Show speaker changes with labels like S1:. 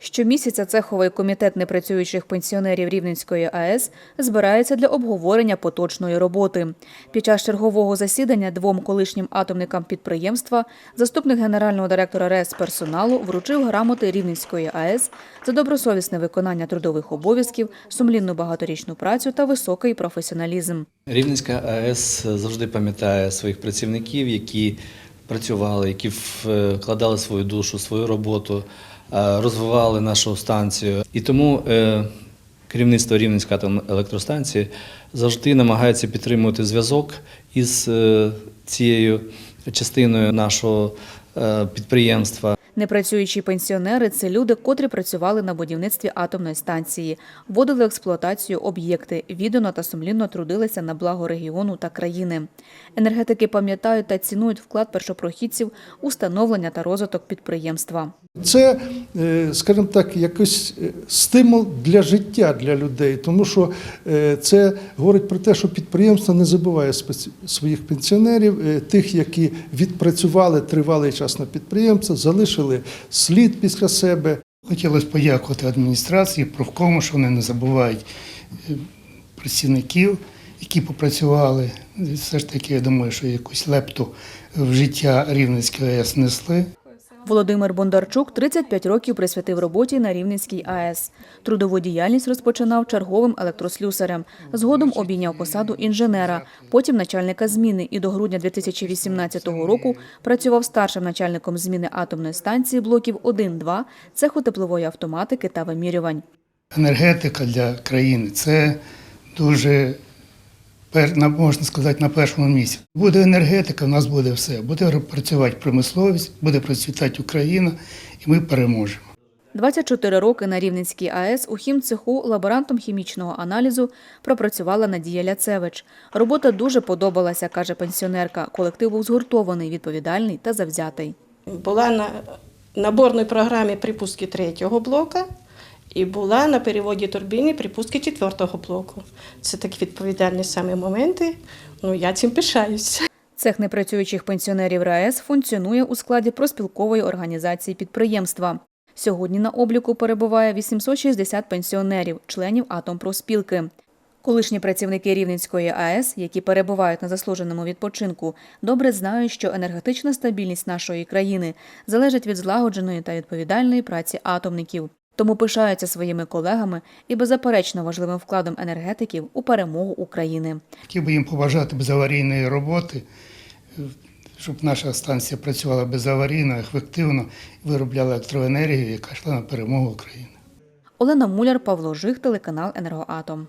S1: Щомісяця цеховий комітет непрацюючих пенсіонерів Рівненської АЕС збирається для обговорення поточної роботи. Під час чергового засідання двом колишнім атомникам підприємства заступник генерального директора РЕС персоналу вручив грамоти Рівненської АЕС за добросовісне виконання трудових обов'язків, сумлінну багаторічну працю та високий професіоналізм.
S2: Рівненська АЕС завжди пам'ятає своїх працівників, які працювали, які вкладали свою душу, свою роботу, е, розвивали нашу станцію. І тому е, керівництво Рівненської електростанції завжди намагається підтримувати зв'язок із е, цією частиною нашого е, підприємства.
S1: Непрацюючі пенсіонери це люди, котрі працювали на будівництві атомної станції, вводили експлуатацію об'єкти, віддано та сумлінно трудилися на благо регіону та країни. Енергетики пам'ятають та цінують вклад першопрохідців у становлення та розвиток підприємства.
S3: Це, е, скажімо так, якийсь е, стимул для життя для людей, тому що е, це говорить про те, що підприємство не забуває своїх пенсіонерів, тих, які відпрацювали тривалий час на підприємстві, залишили слід після себе.
S4: Хотілося подякувати адміністрації, профкому, що вони не забувають е, працівників, які попрацювали. Все ж таки, я думаю, що якусь лепту в життя Рівненської АЕС несли.
S1: Володимир Бондарчук 35 років присвятив роботі на Рівненській АЕС. Трудову діяльність розпочинав черговим електрослюсарем. Згодом обійняв посаду інженера, потім начальника зміни і до грудня 2018 року працював старшим начальником зміни атомної станції блоків 1-2, цеху теплової автоматики та вимірювань.
S4: Енергетика для країни це дуже на- можна сказати на першому місці. Буде енергетика, в нас буде все. Буде працювати промисловість, буде процвітати Україна, і ми переможемо.
S1: 24 роки на Рівненській АЕС у хімцеху лаборантом хімічного аналізу пропрацювала Надія Ляцевич. Робота дуже подобалася, каже пенсіонерка. Колектив був згуртований, відповідальний та завзятий.
S5: Була на наборній програмі припуски третього блока і була на переводі турбіни припуски четвертого блоку. Це такі відповідальні саме моменти. Ну, я цим пишаюся.
S1: Цех непрацюючих пенсіонерів РаЕС функціонує у складі проспілкової організації підприємства. Сьогодні на обліку перебуває 860 пенсіонерів, членів Атомпроспілки. Колишні працівники Рівненської АЕС, які перебувають на заслуженому відпочинку, добре знають, що енергетична стабільність нашої країни залежить від злагодженої та відповідальної праці атомників. Тому пишаються своїми колегами і беззаперечно важливим вкладом енергетиків у перемогу України.
S4: Хотів би їм побажати безаварійної роботи, е, щоб наша станція працювала безаварійно, ефективно виробляла електроенергію, яка йшла на перемогу України.
S1: Олена Муляр, Павло Жих, телеканал Енергоатом.